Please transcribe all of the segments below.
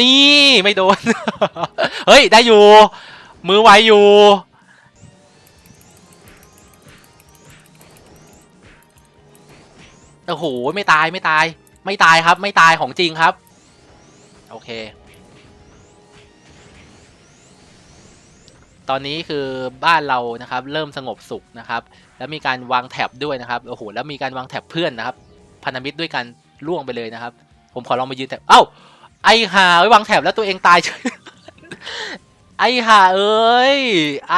นี่ไม่โดน เฮ้ย ได้อยู่ มือไวอยู่ โอ้โห ไม่ตายไม่ตาย ไม่ตายครับ ไม่ตายของจริงครับ โอเค ตอนนี้คือบ้านเรานะครับ เริ่มสงบสุขนะครับ แล้วมีการวางแท็บด้วยนะครับ โอ้โห แล้วมีการวางแท็บเพื่อนนะครับ พันธมิตรด้วยกันล่วงไปเลยนะครับ ผมขอลองมายืนแท็บเอ้า ไอหาไว้วางแถบแล้วตัวเองตายเฉยไอหาเอ้ยไอ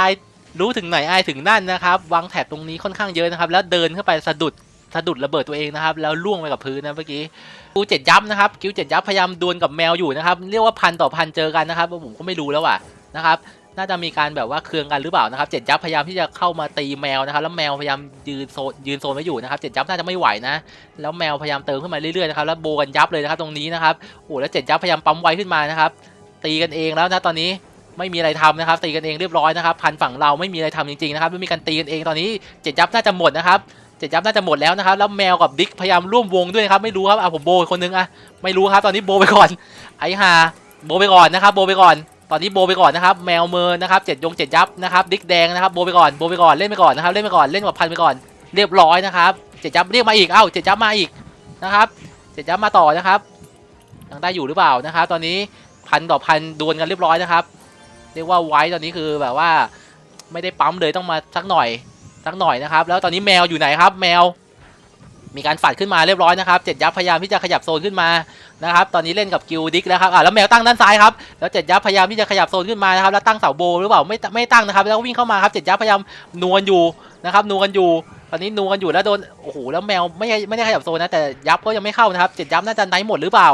รู้ถึงไหนไอถึงนั่นนะครับ วางแถบตรงนี้ค่อนข้างเยอะนะครับ แล้วเดินเข้าไปสะดุดสะดุดระเบิดตัวเองนะครับ แล้วล่วงไปกับพื้นนะเมื่อกี้กิวเจ็ดยับนะครับกิวเจ็ดยับพยายามดวลกับแมวอยู่นะครับ เรียกว่าพันต่อพันเจอกันนะครับผมก็ไม่รู้แล้วว่ะนะครับ น่าจะมีการแบบว่าเคืองกันหรือเปล่านะครับเจ็ดยับพยายามที่จะเข้ามาตีแมวนะครับ แล้วแมวพยายามยืนโซนยืนโซนไว้อยู่นะครับเจ็ดยับน่าจะไม่ไหวนะ แล้วแมวพยายามเติมขึ้นมาเรื่อยๆนะครับแล้วโบกันยับเลยนะครับตรงนี้นะครับโอ้แล้วเจ็ดยับพยายามปั๊มไวขึ้นมานะครับ ตีกันเองแล้วนะตอนนี้ไม่มีอะไรทำนะครับตีกันเองเรียบร้อยนะครับพันฝั่งเราไม่มีอะไรทำจริงๆนะครับไม่มีการตีกันเองตอนนี้เจ็ดยับน่าจะหมดนะครับเจ็ดยับน่าจะหมดแล้วนะครับแล้วแมวกับดิ๊กพยายามร่วมวงด้วยครับไม่รู้ครับอะผมโบคนนึงอะไม่รู้ครับตอนนี้โบไปก่อนไอ้ห่าโบไปก่อนนะครับโบไปก่อน ตอนนี้โบไปก่อนนะครับ แมวเมินนะครับเจ็ดยงเจ็ดยับนะครับดิ๊กแดงนะครับโบไปก่อนโบไปก่อนเล่นไปก่อนนะครับเล่นไปก่อนเล่นกับพันไปก่อนเรียบร้อยนะครับเจ็ดยับเรียกมาอีกเอ้าเจ็ดยับมาอีกนะครับเจ็ดยับมาต่อนะครับยังได้อยู่หรือเปล่านะครับ ตอนนี้พันต่อพันดวลกันเรียบร้อยนะครับ เรียกว่าไว้ตอนนี้คือแบบว่าไม่ได้ปั๊มเลยต้องมาสักหน่อยสักหน่อยนะครับ แล้วตอนนี้แมวอยู่ไหนครับ แมว มีการฝัดขึ้นมาเรียบร้อยนะครับเจ็ดยับพยายามที่จะขยับโซนขึ้นมานะครับตอนนี้เล่นกับกิลดิกแล้วครับอ่าแล้วแมวตั้งด้านซ้ายครับแล้วเจ็ดยับพยายามที่จะขยับโซนขึ้นมานะครับแล้วตั้งเสาโบหรือเปล่าไม่ไม่ตั้งนะครับแล้ววิ่งเข้ามาครับเจ็ดยับพยายามนวลอยู่นะครับนวลอยู่ ตอนนี้นัวกันอยู่แล้วโดนโอ้โหแล้วแมวไม่ได้ไม่ได้ขยับโซนนะแต่ยับก็ยังไม่เข้านะครับเจ็ดยับน่าจะไนท์หมดหรือเปล่า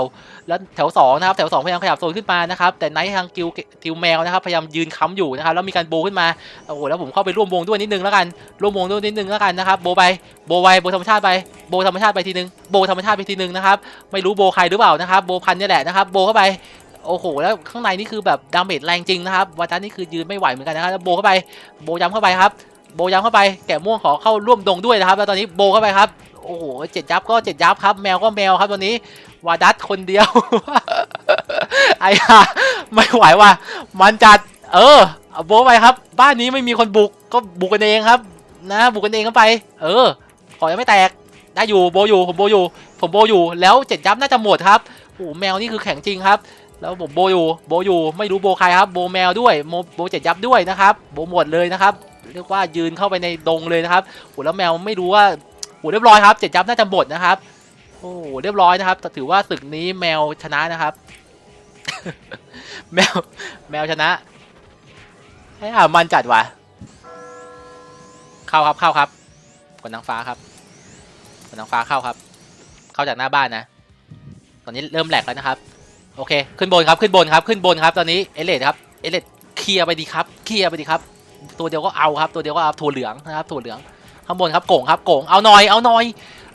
แล้วแถวสองนะครับแถวสองพยายามขยับโซนขึ้นมานะครับแต่ไนท์ทางกิลกิลแมวนะครับพยายามยืนค้ำอยู่นะครับแล้วมีการโบขึ้นมาโอ้โหแล้วผมเข้าไปร่วมวงด้วยนิดนึงแล้วกันร่วมวงด้วยนิดนึงแล้วกันนะครับโบไปโบไวโบธรรมชาติไปโบธรรมชาติไปทีนึงโบธรรมชาติไปทีนึงนะครับไม่รู้โบใครหรือเปล่านะครับโบพันนี่แหละนะครับโบเข้าไปโอ้โห แล้วข้างในนี่คือแบบดาเมจแรงจริงนะครับวาจันนี่คือยืนไม่ไหวเหมือนกันนะครับโบเข้าไป โบย้ำเข้าไปครับ โบย้ำเข้าไปแกะม่วงขอเข้าร่วมดงด้วยนะครับ แล้วตอนนี้โบเข้าไปครับโอ้โหเจ็ดยับก็เจ็ดยับครับ แมวก็แมวครับตอนนี้วาดัตคนเดียว ไอ้ห่าไม่ไหวว่ะมันจัด เออโบไปครับ บ้านนี้ไม่มีคนบุกก็บุกกันเองครับ นะบุกกันเองเข้าไป เออ ขอยังไม่แตกได้อยู่โบอยู่ผมโบอยู่ ผมโบอยู่แล้วเจ็ดยับน่าจะหมดครับโอ้โหแมวนี่คือแข็งจริงครับ แล้วผมโบอยู่โบอยู่ไม่รู้โบใครครับ โบแมวด้วยโมโบเจ็ดยับด้วยนะครับ โบหมดเลยนะครับ เรียกว่ายืนเข้าไปในดงเลยนะครับโหแล้วแมวไม่รู้ว่าโหเรียบร้อยครับเจ็ดยับน่าจะหมดนะครับโอ้เรียบร้อยนะครับถือว่าศึกนี้แมวชนะนะครับ แมวแมวชนะไอ้อะมันจัดวะเข้าครับเข้าครับกดนางฟ้าครับกดนางฟ้าเข้าครับ เข้าจากหน้าบ้านนะ ตอนนี้เริ่มแหลกแล้วนะครับ โอเค ขึ้นบนครับขึ้นบนครับ ขึ้นบนครับ ตอนนี้เอเลดครับเอเลดเคลียร์ไปดีครับเคลียร์ไปดีครับ ตัวเดียวก็เอาครับ ตัวเดียวก็เอาถั่วเหลืองนะครับถั่วเหลืองข้างบนครับโก่งครับโก่งเอาหน่อยเอาหน่อย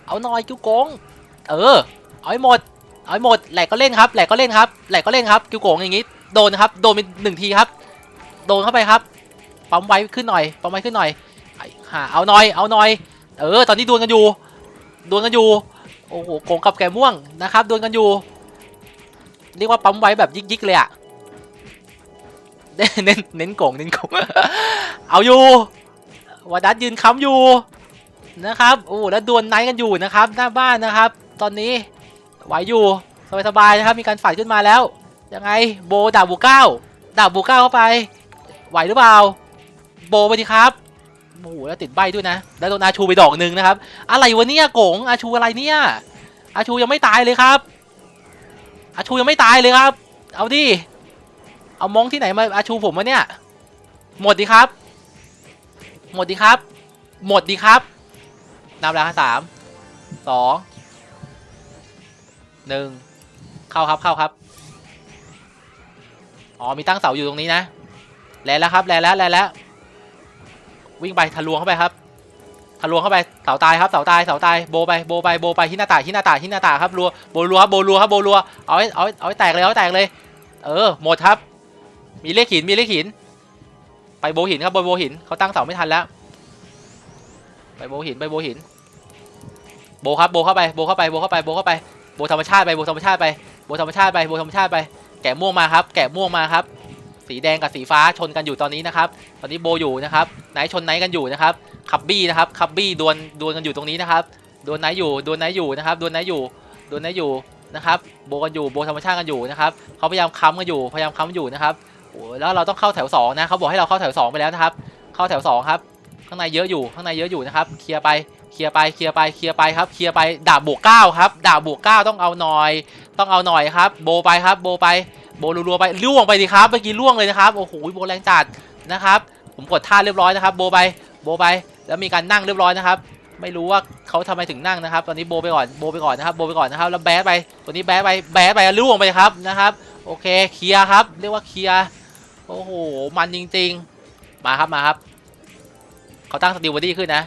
เอาหน่อยกิ้วโก่งเออเอาให้หมดเอาให้หมดแหลกก็เล่นครับแหลกก็เล่นครับแหลกก็เล่นครับกิ้วโก่งอย่างงี้โดนครับโดนไปหนึ่งทีครับ โดนเข้าไปครับปั๊มไว้ขึ้นหน่อยปั๊มไว้ขึ้นหน่อยหาเอาหน่อยเอาหน่อย เออ ตอนนี้ดวลกันอยู่ดวลกันอยู่โอ้โหโกงกับแกม่วงนะครับดวลกันอยู่เรียกว่าปั๊มไว้แบบยิกๆเลยอะ เน้นเน้นโกงเน้นโกงเอาอยู่วาดัสยืนค้ำอยู่นะครับโอ้แล้วดวลไนท์กันอยู่นะครับ หน้าบ้านนะครับ ตอนนี้ไหวอยู่สบายๆนะครับ มีการฝ่ายขึ้นมาแล้วยังไงโบดาบบูเก้าดาบบูเก้าเข้าไป ไหวหรือเปล่า โบไปดีครับโอ้โหแล้วติดใบด้วยนะ แล้วโดนอาชูไปดอกหนึ่งนะครับ อะไรวะเนี่ยโกงอาชูอะไรเนี่ยอาชูยังไม่ตายเลยครับอาชูยังไม่ตายเลยครับ เอาดิ เอามองที่ไหนมาอาชูผมวะเนี่ย หมดดีครับ หมดดีครับ หมดดีครับนับแล้วครับสามสองหนึ่งเข้าครับเข้าครับอ๋อมีตั้งเสาอยู่ตรงนี้นะแลแล้วครับแลนแล้วแลแล้ววิ่งไปทะลวงเข้าไปครับทะลวงเข้าไปเสาตายครับเสาตายเสาตายโบไปโบไปโบไปที่หน้าต่างที่หน้าต่างที่หน้าต่างครับรัวโบรัวครับโบรัวครับโบรัวเอาให้เอาเอาให้แตกเลยเอาให้แตกเลย เออหมดครับ มีเลขหินมีเลขหิน ไปโบหินครับโบโบหินเขาตั้งเสาไม่ทันแล้ว ไปโบหินไปโบหิน โบครับโบเข้าไปโบเข้าไปโบเข้าไปโบเข้าไปโบธรรมชาติไปโบธรรมชาติไปโบธรรมชาติไปโบธรรมชาติไป แกะม่วงมาครับ แกะม่วงมาครับ สีแดงกับสีฟ้าชนกันอยู่ตอนนี้นะครับ ตอนนี้โบอยู่นะครับไหนชนไหนกันอยู่นะครับคับบี้นะครับคับบี้ดวลดวลกันอยู่ตรงนี้นะครับดวลไหนอยู่ดวลไหนอยู่นะครับดวลไหนอยู่ดวลไหนอยู่นะครับโบกันอยู่โบธรรมชาติกันอยู่นะครับเขาพยายามค้ำกันอยู่พยายามค้ำอยู่นะครับ โอ้แล้วเราต้องเข้าแถวสองนะเขาบอกให้เราเข้าแถวสองไปแล้วนะครับ เข้าแถวสองครับ ข้างในเยอะอยู่ข้างในเยอะอยู่นะครับ เคลียร์ไปเคลียร์ไปเคลียร์ไปเคลียร์ไปครับ เคลียร์ไปดาบบวกเก้าครับดาบบวกเก้าต้องเอาหน่อย ต้องเอาหน่อยครับ โบไปครับ โบไปโบรัวๆไปล่วงไปดิครับเมื่อกี้ล่วงเลยนะครับโอ้โหโบแรงจัดนะครับ ผมกดท่าเรียบร้อยนะครับ โบไปโบไปแล้วมีการนั่งเรียบร้อยนะครับ ไม่รู้ว่าเขาทำไมถึงนั่งนะครับ ตอนนี้โบไปก่อนโบไปก่อนนะครับโบไปก่อนนะครับแล้วแบดไปตัวนี้แบดไปแบดไปล่วงไปครับนะครับ โอเคเคลียร์ครับ เรียกว่าเคลียร์ โอ้โห มันจริง ๆ มาครับมาครับ เขาตั้งสติลบอดี้ขึ้นนะ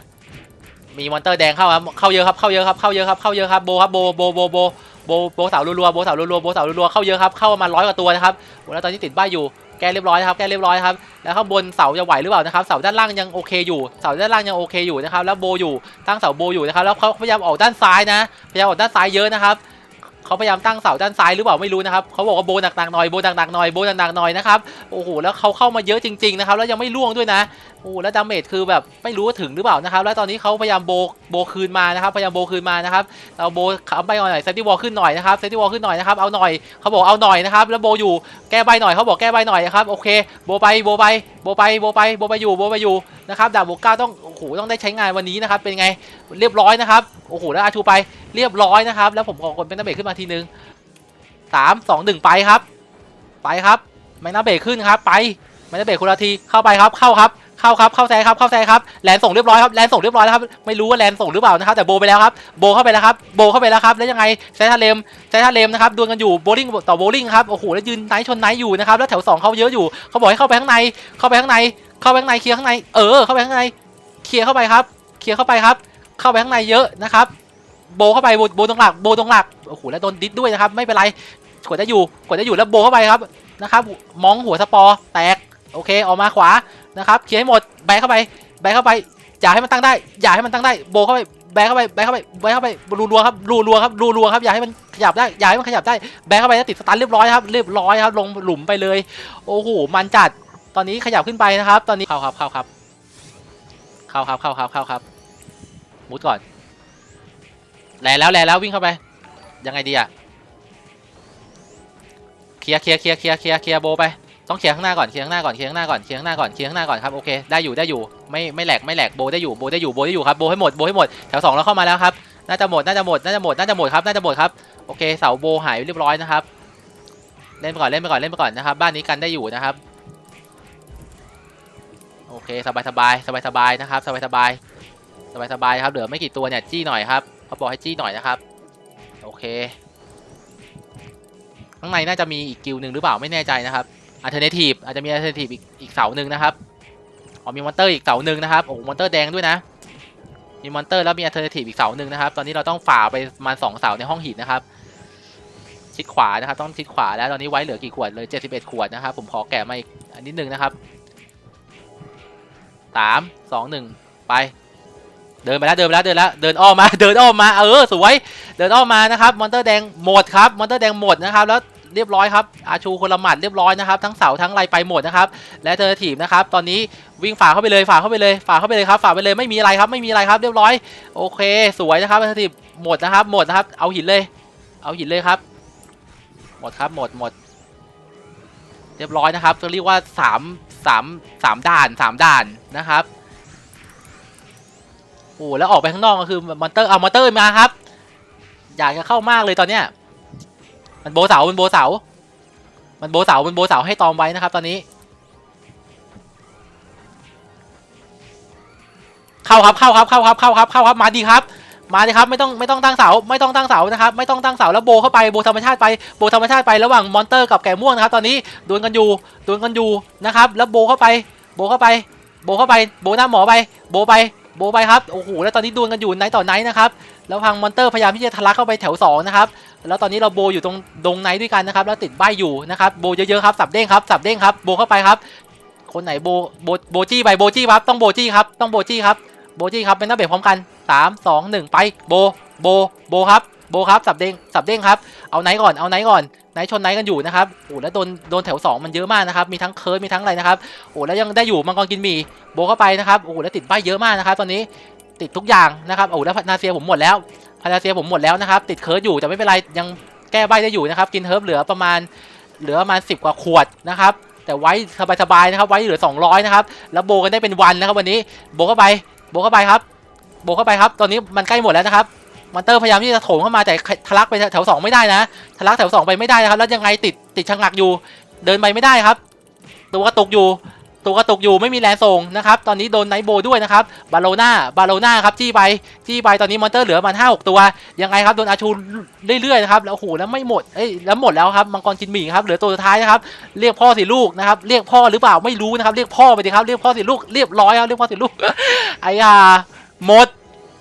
มีมอนเตอร์แดงเข้าครับ เข้าเยอะครับ เข้าเยอะครับ เข้าเยอะครับ เข้าเยอะครับ โบครับ โบ โบ โบ โบ โบ โบเสารัวๆ โบเสารัวๆ โบเสารัวๆ เข้าเยอะครับ เข้าประมาณร้อยกว่าตัวนะครับแล้วตอนนี้ติดบ้านอยู่ แก้เรียบร้อยครับ แก้เรียบร้อยครับ แล้วข้างบนเสาจะไหวหรือเปล่านะครับ เสาด้านล่างยังโอเคอยู่ เสาด้านล่างยังโอเคอยู่นะครับ แล้วโบอยู่ ตั้งเสาโบอยู่นะครับ แล้วเขาพยายามออกด้านซ้ายนะ พยายามออกด้านซ้ายเยอะนะครับ เขาพยายามตั้งเสาด้านซ้ายหรือเปล่าไม่รู้นะครับเขาบอกว่าโบหนักๆหน่อยโบหนักๆหน่อยโบหนักๆหน่อยนะครับโอ้โหแล้วเขาเข้ามาเยอะจริงๆนะครับแล้วยังไม่ล่วงด้วยนะ อ้แล้วดาเมจคือแบบไม่รู้ว่าถึงหรือเปล่านะครับ แล้วตอนนี้เขาพยายามโบโบคืนมานะครับ พยายามโบคืนมานะครับเอาโบขับไปหน่อยเซฟตี้วอลขึ้นหน่อยนะครับเซฟตี้วอลขึ้นหน่อยนะครับ เอาหน่อยเขาบอกเอาหน่อยนะครับ แล้วโบอยู่แก้ใบหน่อยเขาบอกแก้ใบหน่อยนะครับ โอเค โบไป โบไป โบไป โบไป โบไปอยู่ โบไปอยู่นะครับดาบโบก้าต้อง โอ้โห ต้องได้ใช้งานวันนี้นะครับ เป็นไง เรียบร้อยนะครับ โอ้โห แล้วอาชูไป เรียบร้อยนะครับ แล้วผมขอกดเป็นดาเมจขึ้นมาทีนึงสามสองหนึ่งไปครับ ไปครับแมกนาเบรกขึ้นครับ ไป มกนาเบรกคนละทีเข้าไปครับเข้าครับเข้าครับเข้าแซงครับเข้าแซงครับแลนส่งเรียบร้อยครับแลนส่งเรียบร้อยแล้วครับไม่รู้ว่าแลนส่งหรือเปล่านะครับแต่โบไปแล้วครับโบเข้าไปแล้วครับโบเข้าไปแล้วครับแล้วยังไงแซทาเลมแซทาเลมนะครับดวลกันอยู่โบลิ่งต่อโบลิ่งครับโอ้โหแล้วยืนไนท์ชนไนท์อยู่นะครับแล้วแถวสองเขาเยอะอยู่เขาบอกให้เข้าไปข้างในเข้าไปข้างใน เข้าไปข้างในเคลียร์ข้างในเออเข้าไปข้างในเคลียร์เข้าไปครับเคลียร์เข้าไปครับ เข้าไปข้างในเยอะนะครับโบเข้าไปโบโบตรงหลักโบตรงหลักโอ้โหแล้วโดนดิสด้วยนะครับไม่เป็นไรกดได้อยู่กดได้อยู่แล้วโบเข้าไปครับนะครับมองหัวสปอร์แตก โอเคออกมาขวานะครับเคลียร์ให้หมดแบกเข้าไปแบกเข้าไป อย่าให้มันตั้งได้ อย่าให้มันตั้งได้โบเข้าไปแบกเข้าไปแบกเข้าไปแบกเข้าไปรูรัวครับรูรัวครับรูรัวครับอย่าให้มันขยับได้อย่าให้มันขยับได้แบกเข้าไปแล้วติดสตันเรียบร้อยครับเรียบร้อยครับลงหลุมไปเลยโอ้โหมันจัดตอนนี้ขยับขึ้นไปนะครับ ตอนนี้เข้าครับเข้าครับเข้าครับเข้าครับเข้าครับมุดก่อนแลแล้วแลแล้ววิ่งเข้าไปยังไงดีอะเคลียร์เคลียร์เคลียร์เคลียร์เคลียร์เคลียร์โบไป ต้องเคลียร์ข้างหน้าก่อนเคลียร์ข้างหน้าก่อนเคลียร์ข้างหน้าก่อนเคลียร์ข้างหน้าก่อนเคลียร์ข้างหน้าก่อนครับโอเคได้อยู่ได้อยู่ไม่ไม่แหลกไม่แหลกโบได้อยู่โบได้อยู่โบได้อยู่ครับโบให้หมดโบให้หมดแถวสองแล้วเข้ามาแล้วครับน่าจะหมดน่าจะหมดน่าจะหมดน่าจะหมดครับน่าจะหมดครับโอเคเสาโบหายเรียบร้อยนะครับเล่นไปก่อนเล่นไปก่อนเล่นไปก่อนนะครับ บ้านนี้กันได้อยู่นะครับโอเคสบายสบายสบายสบายนะครับสบายสบายสบายสบายครับเหลือไม่กี่ตัวเนี่ยจี้หน่อยครับเขาบอกให้จี้หน่อยนะครับโอเค ข้างในน่าจะมีอีกกิลหนึ่งหรือเปล่าไม่แน่ใจนะครับ อัลเทอร์เนทีฟอาจจะมีอัลเทอร์เนทีฟอีกอีกเสาหนึ่งนะครับอ๋อมีมอนเตอร์อีกเสาหนึ่งนะครับโอ้โหมอนเตอร์แดงด้วยนะมีมอนเตอร์แล้วมีอัลเทอร์เนทีฟอีกเสาหนึ่งนะครับตอนนี้เราต้องฝ่าไปประมาณสองเสาในห้องหินนะครับชิดขวานะครับต้องชิดขวาแล้วตอนนี้ไว้เหลือกี่ขวดเลย 71 ขวดนะครับผมขอแกะมาอีกอันนิดนึงนะครับสามสองหนึ่งไป เดินไปแล้วเดินไปแล้วเดินแล้วเดินอ้อมมาเดินอ้อมมาเออสวยเดินอ้อมมานะครับมอนเตอร์แดงหมดครับมอนเตอร์แดงหมดนะครับแล้ว เรียบร้อยครับอาชูคนละหมัดเรียบร้อยนะครับทั้งเสาทั้งไรไปหมดนะครับและเทอร์ทีมนะครับตอนนี้วิ่งฝ่าเข้าไปเลยฝ่าเข้าไปเลยฝ่าเข้าไปเลยครับฝ่าไปเลยไม่มีอะไรครับไม่มีอะไรครับเรียบร้อยโอเค สวยนะครับเทอร์ทีมหมดนะครับหมดนะครับเอาหินเลย เอาหินเลยครับหมดครับหมดหมด เรียบร้อยนะครับจะเรียกว่าสามสามสามด่านสามด่านนะครับโอ้แล้วออกไปข้างนอกก็คือมอนเตอร์เอามอนเตอร์มาครับ อยากจะเข้ามากเลยตอนเนี้ย มันโบเสา มันโบเสา มันโบเสา มันโบเสาให้ตอมไว้นะครับ ตอนนี้ เข้าครับ เข้าครับ เข้าครับ เข้าครับ เข้าครับ มาดีครับ มาดีครับ ไม่ต้อง ไม่ต้องตั้งเสา ไม่ต้องตั้งเสานะครับ ไม่ต้องตั้งเสา แล้วโบเข้าไป โบธรรมชาติไป โบธรรมชาติไประหว่างมอนเตอร์กับแก่ม่วงนะครับ ตอนนี้ดวลกันอยู่ ดวลกันอยู่นะครับ แล้วโบเข้าไป โบเข้าไป โบเข้าไป โบหน้าหมอไป โบไป โบไปครับ โอ้โห แล้วตอนนี้ดวลกันอยู่ไนท์ต่อไนท์นะครับ แล้วทางมอนเตอร์พยายามที่จะทะลักเข้าไปแถวสองนะครับ แล้วตอนนี้เราโบอยู่ตรงดงไนด้วยกันนะครับ แล้วติดใบอยู่นะครับโบเยอะๆครับสับเด้งครับสับเด้งครับโบเข้าไปครับ คนไหนโบโบโบจี้ไปโบจี้ครับต้องโบจี้ครับต้องโบจี้ครับโบจี้ครับเป็นน้าเบรกพร้อมกันสามสองหนึ่งไปโบโบโบครับโบครับสับเด้งสับเด้งครับเอาไนท์ก่อนเอาไนท์ก่อนไนท์ชนไนท์กันอยู่นะครับโอ้แล้วโดนโดนแถวสองมันเยอะมากนะครับมีทั้งเคิร์ดมีทั้งอะไรนะครับโอ้แล้วยังได้อยู่มังกรกินหมี่โบเข้าไปนะครับโอ้แล้วติดใบเยอะมากนะครับ ตอนนี้ติดทุกอย่างนะครับโอ้แล้วนาเซียผมหมดแล้วานาเซียผมหมดแล้วนะครับ ติดเคิร์ดอยู่แต่ไม่เป็นไรยังแก้ใบได้อยู่นะครับ กินเฮิร์บเหลือประมาณเหลือประมาณ 10 กว่าขวดนะครับ แต่ไว้สบายๆนะครับไว้เหลือ 200 นะครับ แล้วโบกันได้เป็นวันนะครับ วันนี้โบเข้าไปโบเข้าไปครับโบเข้าไปครับ ตอนนี้มันใกล้หมดแล้วนะครับมอนเตอร์พยายามที่จะโถมเข้ามาแต่ทะลักไปแถวสองไม่ได้นะทะลักแถวสองไปไม่ได้นะครับ แล้วยังไงติดติดชะงักอยู่ เดินไปไม่ได้ครับ ตัวกระตุกอยู่ ตัวกระตุกอยู่ไม่มีแรงส่งนะครับตอนนี้โดนไนโบด้วยนะครับบาโลนาบาโลนาครับจี้ไปจี้ไปตอนนี้มอนเตอร์เหลือประมาณห้าหกตัวยังไงครับโดนอาชูเรื่อยๆนะครับแล้วโอ้โหแล้วไม่หมดเอ้ยแล้วหมดแล้วครับมังกรกินหมี่ครับเหลือตัวสุดท้ายนะครับเรียกพ่อสิลูกนะครับเรียกพ่อหรือเปล่าไม่รู้นะครับเรียกพ่อไปดิครับเรียกพ่อสิลูกเรียบร้อยครับเรียกพ่อสิลูกไอ้ยาหมด